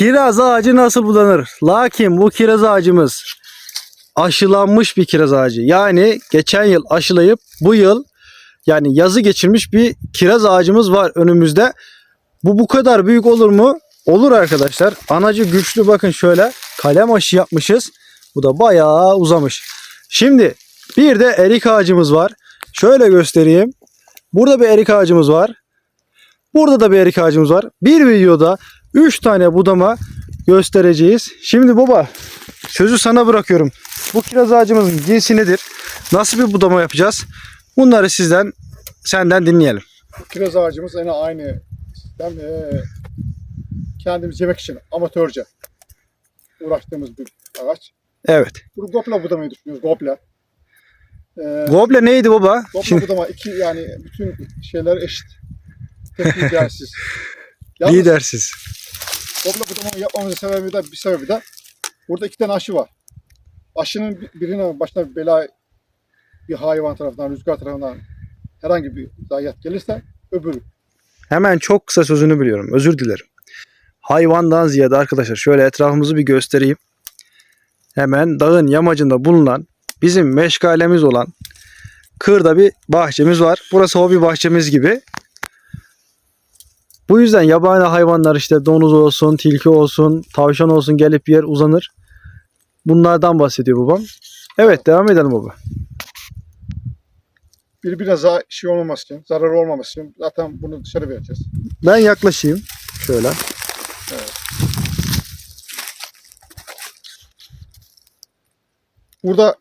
kiraz ağacı nasıl budanır? Lakin bu kiraz ağacımız aşılanmış bir kiraz ağacı. Yani geçen yıl aşılayıp bu yıl yani yazı geçirmiş bir kiraz ağacımız var önümüzde. Bu bu kadar büyük olur mu? Olur arkadaşlar. Anacı güçlü bakın şöyle kalem aşı yapmışız. Bu da bayağı uzamış. Şimdi bir de erik ağacımız var. Şöyle göstereyim. Burada bir erik ağacımız var. Burada da bir erik ağacımız var. Bir videoda 3 tane budama göstereceğiz. Şimdi baba sözü sana bırakıyorum. Bu kiraz ağacımızın cinsi nedir? Nasıl bir budama yapacağız? Bunları sizden senden dinleyelim. Bu kiraz ağacımız yine aynı sistem. Ee, kendimiz yemek için amatörce uğraştığımız bir ağaç. Evet. Bunu gopla budamayı düşünüyoruz. Gopla. Ee, Goble neydi baba? gopla Şimdi budama iki yani bütün şeyler eşit. Lidersiz. Yalnız lidersiz. Gopla budama yapmamızın sebebi de bir sebebi de burada iki tane aşı var. Aşının bir- birine başına bir bela bir hayvan tarafından, rüzgar tarafından herhangi bir zayiat gelirse öbürü Hemen çok kısa sözünü biliyorum. Özür dilerim. Hayvandan ziyade arkadaşlar şöyle etrafımızı bir göstereyim. Hemen dağın yamacında bulunan bizim meşgalemiz olan kırda bir bahçemiz var. Burası hobi bahçemiz gibi. Bu yüzden yabani hayvanlar işte domuz olsun, tilki olsun, tavşan olsun gelip yer uzanır. Bunlardan bahsediyor babam. Evet devam edelim baba. birbirine za- şey olmaması için, zarar olmaması için zaten bunu dışarı vereceğiz. Ben yaklaşayım. Şöyle. Burada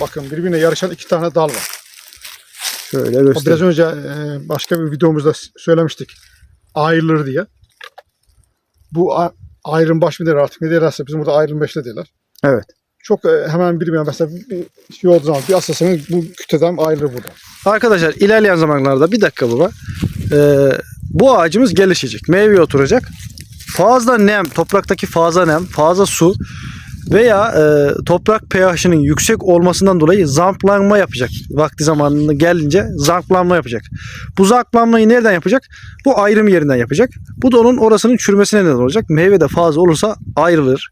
bakın birbirine yarışan iki tane dal var. Şöyle göstereyim. Biraz önce e, başka bir videomuzda söylemiştik. Ayrılır diye. Bu ayrım baş mı der artık ne derlerse bizim burada ayrım beşle derler. Evet. Çok e, hemen birbirine mesela bir şey olduğu zaman bir asasını bu küteden ayrılır burada. Arkadaşlar ilerleyen zamanlarda bir dakika baba. Ee, bu ağacımız gelişecek. Meyveye oturacak. Fazla nem, topraktaki fazla nem, fazla su veya e, toprak pH'inin yüksek olmasından dolayı zamplanma yapacak. Vakti zamanında gelince zamplanma yapacak. Bu zamplanmayı nereden yapacak? Bu ayrım yerinden yapacak. Bu da onun orasının çürümesine neden olacak. Meyve de fazla olursa ayrılır.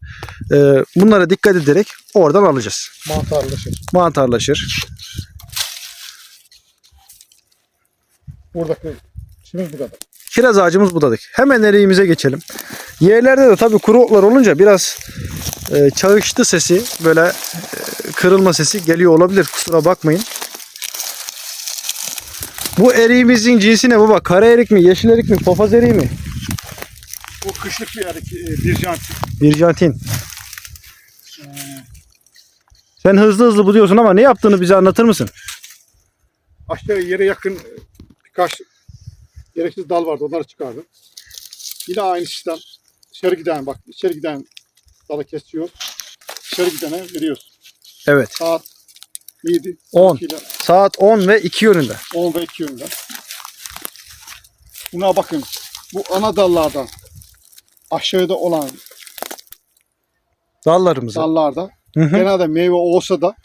Ee, bunlara dikkat ederek oradan alacağız. Mantarlaşır. Mantarlaşır. Buradaki işimiz bu kadar. Kiraz ağacımız budadık. Hemen eriğimize geçelim. Yerlerde de tabii kuru otlar olunca biraz e, çağıştı sesi, böyle e, kırılma sesi geliyor olabilir. Kusura bakmayın. Bu eriğimizin cinsi ne baba? Kara erik mi, yeşil erik mi, papaz eriği mi? Bu kışlık bir yerdeki bir jant. Birjantin. Sen hızlı hızlı buduyorsun ama ne yaptığını bize anlatır mısın? Aşağı yere yakın birkaç gereksiz dal vardı. Onları çıkardım. Yine aynı sistem. İçeri giden bak içeri giden dalı kesiyoruz. İçeri gidene veriyoruz. Evet. Saat 7, 10. 2 ile Saat 10 ve 2 yönünde. 10 ve 2 yönünde. Buna bakın. Bu ana dallardan aşağıda olan Dallarımızı. dallarda Hı hı. genelde meyve olsa da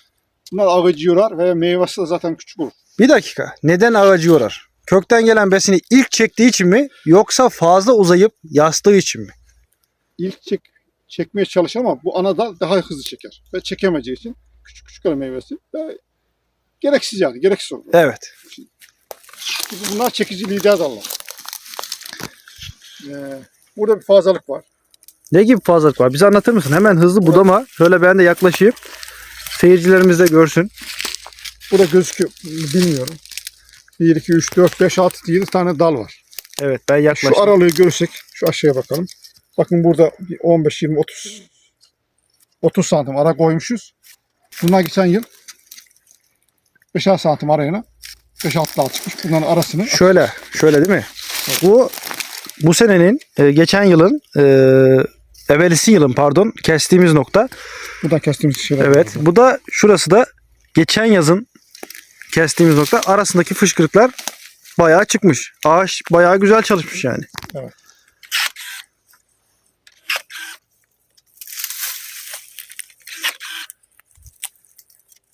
bunlar ağacı yorar ve meyvesi de zaten küçük olur. Bir dakika. Neden ağacı yorar? Kökten gelen besini ilk çektiği için mi yoksa fazla uzayıp yastığı için mi? İlk çek, çekmeye çalışır ama bu ana dal daha hızlı çeker. Ve çekemeyeceği için küçük küçük kalır meyvesi. Ve gereksiz yani. Gereksiz olur. Evet. Bunlar çekici lider dallar. Ee, burada bir fazlalık var. Ne gibi fazlalık var? Bize anlatır mısın? Hemen hızlı budama. Şöyle ben de yaklaşayım. Seyircilerimiz de görsün. Burada gözüküyor. Bilmiyorum. 1, 2, 3, 4, 5, 6, 7 tane dal var. Evet ben yaklaştım. Şu aralığı görürsek şu aşağıya bakalım. Bakın burada bir 15, 20, 30 30 santim ara koymuşuz. Bunlar geçen yıl 5-6 santim arayına 5-6 dal çıkmış. Bunların arasını Şöyle, şöyle değil mi? Bu bu senenin e, geçen yılın e, evvelisi yılın pardon kestiğimiz nokta. buradan kestiğimiz şeyler. Evet. Bu da şurası da geçen yazın kestiğimiz nokta. Arasındaki fışkırıklar bayağı çıkmış. Ağaç bayağı güzel çalışmış yani. Evet.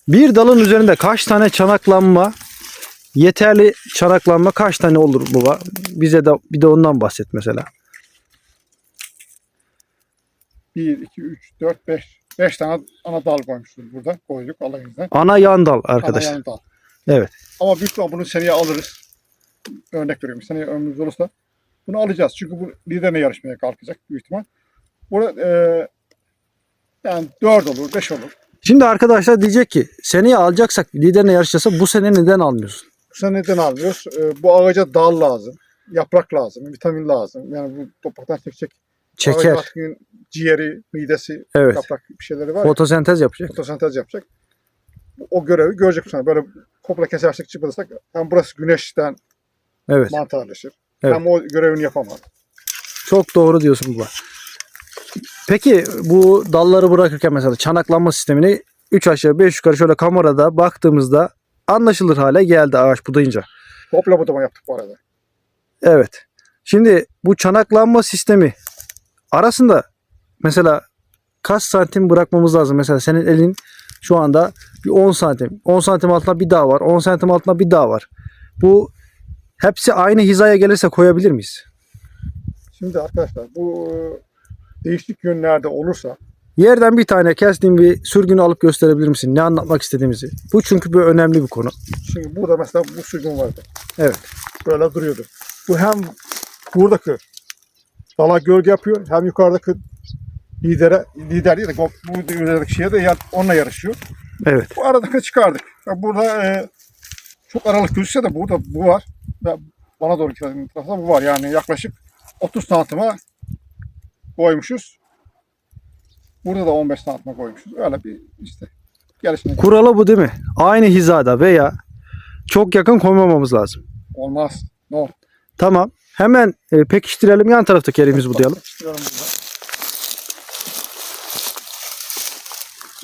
Bir dalın üzerinde kaç tane çanaklanma yeterli çanaklanma kaç tane olur baba? Bize de bir de ondan bahset mesela. 1, 2, 3, 4, 5. 5 tane ana dal koymuşuz burada. Koyduk Allah'ın Ana yan dal Ana arkadaşlar. yan dal. Evet. Ama büyük ihtimal bunu seneye alırız. Örnek veriyorum. Seneye ömrümüz olursa bunu alacağız. Çünkü bu liderine yarışmaya kalkacak büyük ihtimal. Burada e, yani 4 olur, 5 olur. Şimdi arkadaşlar diyecek ki seneye alacaksak liderine yarışacaksa bu sene neden almıyorsun? Bu sene neden almıyoruz? E, bu ağaca dal lazım. Yaprak lazım, vitamin lazım. Yani bu topraktan çekecek. Çeker. Ağaç batkının ciğeri, midesi, Evet. yaprak bir şeyleri var. ya, Fotosentez yapacak. Fotosentez yapacak. O görevi görecek bu sene. Böyle komple kesersek çıkarırsak hem burası güneşten Evet. mantarlaşır. Evet. Hem o görevini yapamaz. Çok doğru diyorsun baba. Peki bu dalları bırakırken mesela çanaklanma sistemini 3 aşağı 5 yukarı şöyle kamerada baktığımızda anlaşılır hale geldi ağaç budayınca. Komple budama yaptık bu arada. Evet. Şimdi bu çanaklanma sistemi arasında mesela kaç santim bırakmamız lazım? Mesela senin elin şu anda bir 10 santim. 10 santim altında bir daha var. 10 santim altında bir daha var. Bu hepsi aynı hizaya gelirse koyabilir miyiz? Şimdi arkadaşlar bu e, değişik yönlerde olursa Yerden bir tane kestiğin bir sürgünü alıp gösterebilir misin? Ne anlatmak istediğimizi. Bu çünkü bir önemli bir konu. şimdi burada mesela bu sürgün vardı. Evet. Böyle duruyordu. Bu hem buradaki dala gölge yapıyor hem yukarıdaki lidere lider değil de bu bu liderdeki şeye de ya- onunla yarışıyor. Evet. Bu aradaki çıkardık. Ya Burada e, çok aralık gözükse de burada bu var. Ve bana doğru giden tarafta bu var. Yani yaklaşık 30 santime koymuşuz. Burada da 15 santime koymuşuz. Öyle bir işte gelişme Kuralı bu değil mi? Aynı hizada veya çok yakın koymamamız lazım. olmaz. Ne olur. Tamam. Hemen e, pekiştirelim. Yan taraftaki elimizi budayalım. Çıkaralım burada.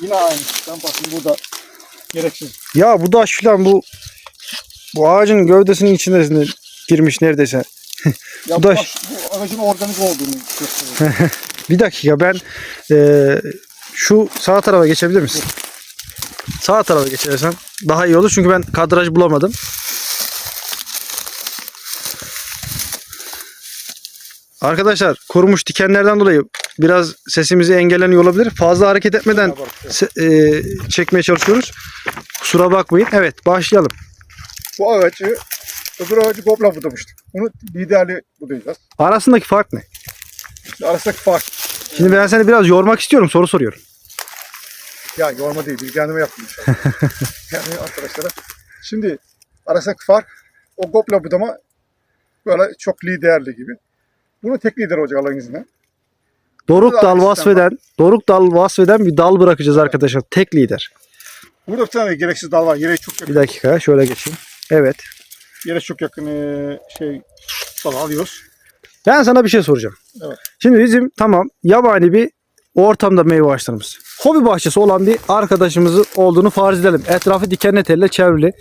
Yine aynı sistem. Bakın burada gereksiz. Ya bu daş filan bu bu ağacın gövdesinin içine girmiş neredeyse. Ya Bu bu, da- baş- bu aracın organik olduğunu gösteriyor. Bir dakika ben e, şu sağ tarafa geçebilir misin? Sağ tarafa geçersen daha iyi olur çünkü ben kadraj bulamadım. Arkadaşlar kurumuş dikenlerden dolayı biraz sesimizi engelleniyor olabilir. Fazla hareket etmeden e, çekmeye çalışıyoruz. Kusura bakmayın. Evet başlayalım. Bu ağacı öbür ağacı gobla budamıştık. Bunu liderli budayacağız. Arasındaki fark ne? İşte arasındaki fark. Şimdi ben seni biraz yormak istiyorum. Soru soruyorum. Ya yorma değil. Bilgilendirme yaptım yani arkadaşlara. Şimdi arasındaki fark o gobla budama böyle çok liderli gibi. Bunu tek lider olacak Allah'ın izniyle. Doruk Burada dal vasfeden, Doruk dal vasfeden bir dal bırakacağız arkadaşlar. Tek lider. Burada bir tane gereksiz dal var. Yere çok yakın. Bir dakika şöyle geçeyim. Evet. Yere çok yakın eee, şey dal alıyoruz. Ben sana bir şey soracağım. Evet. Şimdi bizim tamam yabani bir ortamda meyve ağaçlarımız. Hobi bahçesi olan bir arkadaşımızın olduğunu farz edelim. Etrafı dikenli telle çevrili.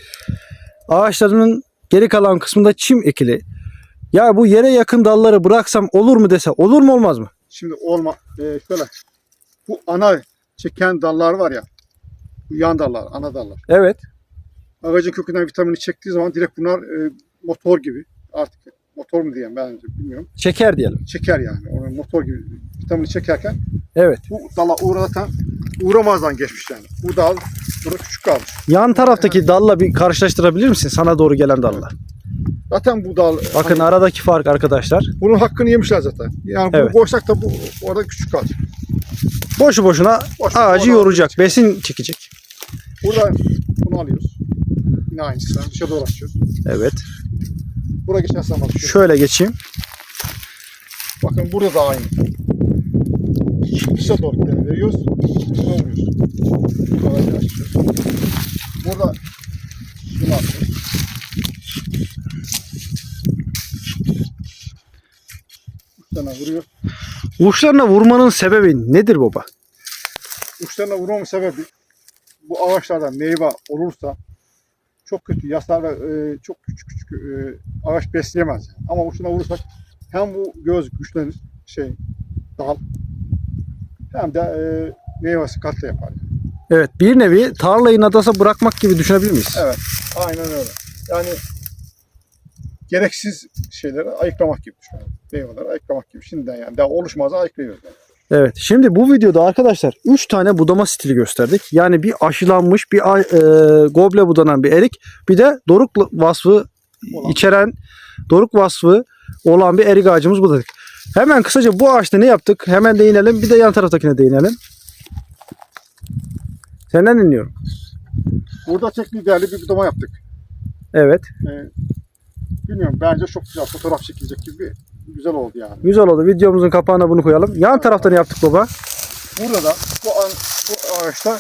Ağaçlarının geri kalan kısmında çim ekili. Ya bu yere yakın dalları bıraksam olur mu dese olur mu olmaz mı? Şimdi olma eee, şöyle. Bu ana çeken dallar var ya. Bu yan dallar, ana dallar. Evet. Ağacın kökünden vitamini çektiği zaman direkt bunlar eee, motor gibi. Artık motor mu diyeyim ben bilmiyorum. Çeker diyelim. Çeker yani. Onu motor gibi vitamini çekerken Evet. bu dala uğratan uğramazdan geçmiş yani. Bu dal burada küçük kalmış. Yan taraftaki dalla bir karşılaştırabilir misin? Sana doğru gelen dalla. Zaten bu dal Bakın hani aradaki fark arkadaşlar. bunun hakkını yemişler zaten. Yani bunu Evet. koysak da bu orada küçük kalacak. Boşu boşuna Boş ağacı yoracak. çıkıyor. Besin çekecek. Burada bunu alıyoruz. Yine aynısı. Dışa doğru açıyoruz. Evet. Burada geçen zaman açıyoruz. Şöyle geçeyim. Bakın burada da aynı. Dışa doğru gidelim veriyoruz. Vuruyoruz. Böyle açıyoruz. Burada bunu atıyoruz. Uçlarına vuruyoruz. Uçlarına vurmanın sebebi nedir baba? Uçlarına vurmamın sebebi bu ağaçlarda meyve olursa çok kötü yaslar ve e, çok küçük küçük e, ağaç besleyemez. Yani. Ama uçuna vurursak hem bu göz güçlenir şey dal hem de e, meyvesi katla yapar. yani. Evet bir nevi tarlayı nadasa bırakmak gibi düşünebilir miyiz? Evet. Aynen öyle. Yani gereksiz şeyleri ayıklamak gibi düşünüyorum. Meyveleri ayıklamak gibi. Şimdiden yani daha oluşmazsa ayıklıyoruz. Yani. Evet. Şimdi bu videoda arkadaşlar 3 tane budama stili gösterdik. Yani bir aşılanmış, bir e, goble budanan bir erik, bir de doruk vasfı Olan. içeren doruk vasfı olan bir erik ağacımız budadık. Hemen kısaca bu ağaçta ne yaptık? Hemen değinelim. Bir de yan taraftakine değinelim. Senden dinliyorum. Burada teknik değerli bir budama yaptık. Evet. Ee, bilmiyorum bence çok güzel fotoğraf çekilecek gibi güzel oldu yani. Güzel oldu. Videomuzun kapağına bunu koyalım. Yan tarafta ne yaptık baba? Burada da bu, an, bu ağaçta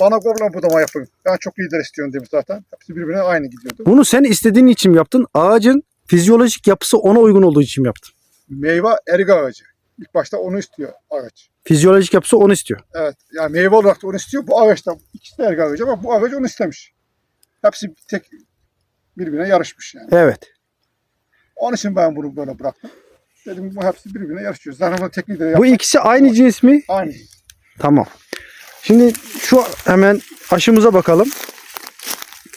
bana goblin budama yapın. Ben çok lider istiyorum demiş zaten. Hepsi birbirine aynı gidiyordu. Bunu sen istediğin için mi yaptın? Ağacın fizyolojik yapısı ona uygun olduğu için mi yaptın? Meyve erik ağacı. İlk başta onu istiyor ağaç. Fizyolojik yapısı onu istiyor. Evet. Yani meyve olarak da onu istiyor. Bu ağaçta ikisi de erik ağacı ama bu ağaç onu istemiş. Hepsi tek birbirine yarışmış yani. Evet. Onun için ben bunu böyle bıraktım. Dedim bu hepsi birbirine yarışıyor. Zaten bunu teknik de Bu yapmak ikisi aynı cins mi? aynı. Tamam. Şimdi şu hemen aşımıza bakalım.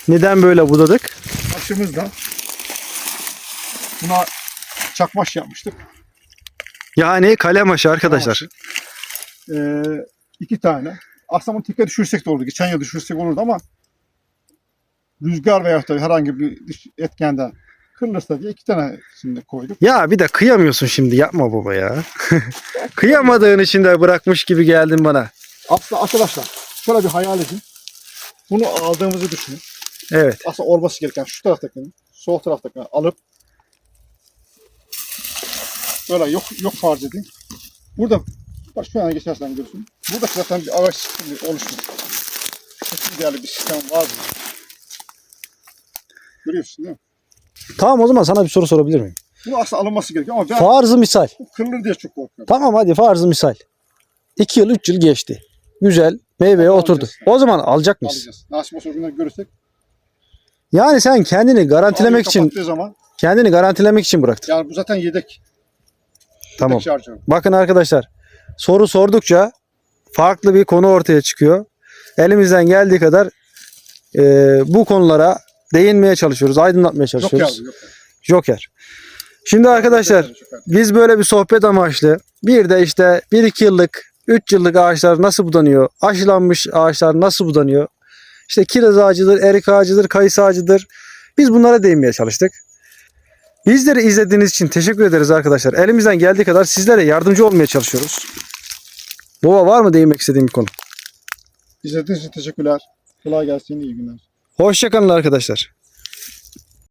Neden böyle budadık? Aşımızda buna çakmaş yapmıştık. Yani kalem aşı arkadaşlar. Ee, iki tane. Aslında bunu tekrar düşürsek de olurdu. Geçen yıl düşürsek olurdu ama rüzgar veya da herhangi bir dış etkenden kırılırsa diye iki tane şimdi koyduk. Ya bir de kıyamıyorsun şimdi yapma baba ya. Kıyamadığın için de bırakmış gibi geldin bana. Aslında arkadaşlar şöyle bir hayal edin. Bunu aldığımızı düşünün. Evet. Aslında olması gereken şu taraftakini, sol taraftakini alıp böyle yok yok farz edin. Burada bak şu yana geçersen görürsün. Burada zaten bir ağaç sistemi oluşmuş. Çok değerli bir sistem var. burada. Görüyorsun değil mi? Tamam o zaman sana bir soru sorabilir miyim? Bu aslında alınması gerekiyor ama ben Farzı misal. bu kırılır diye çok korkuyorum. Tamam hadi farzı misal. 2 yıl 3 yıl geçti. Güzel meyveye Alacağız. oturdu. O zaman alacak mıyız? Alacağız. Nasip olsa o günleri görürsek. Yani sen kendini garantilemek için kapattığı zaman kendini garantilemek için bıraktın. yani bu zaten yedek. Tamam. Yedek şarjı. Bakın arkadaşlar soru sordukça farklı bir konu ortaya çıkıyor. Elimizden geldiği kadar e, bu konulara değinmeye çalışıyoruz, aydınlatmaya çalışıyoruz. Joker. Şimdi arkadaşlar biz böyle bir sohbet amaçlı bir de işte 1-2 yıllık 3 yıllık ağaçlar nasıl budanıyor? Aşılanmış ağaçlar nasıl budanıyor? İşte kiraz ağacıdır, erik ağacıdır, kayısı ağacıdır. Biz bunlara değinmeye çalıştık. Bizleri izlediğiniz için teşekkür ederiz arkadaşlar. Elimizden geldiği kadar sizlere yardımcı olmaya çalışıyoruz. Baba var mı değinmek istediğim bir konu? İzlediğiniz için teşekkürler. Kolay gelsin, iyi günler. Hoşçakalın arkadaşlar.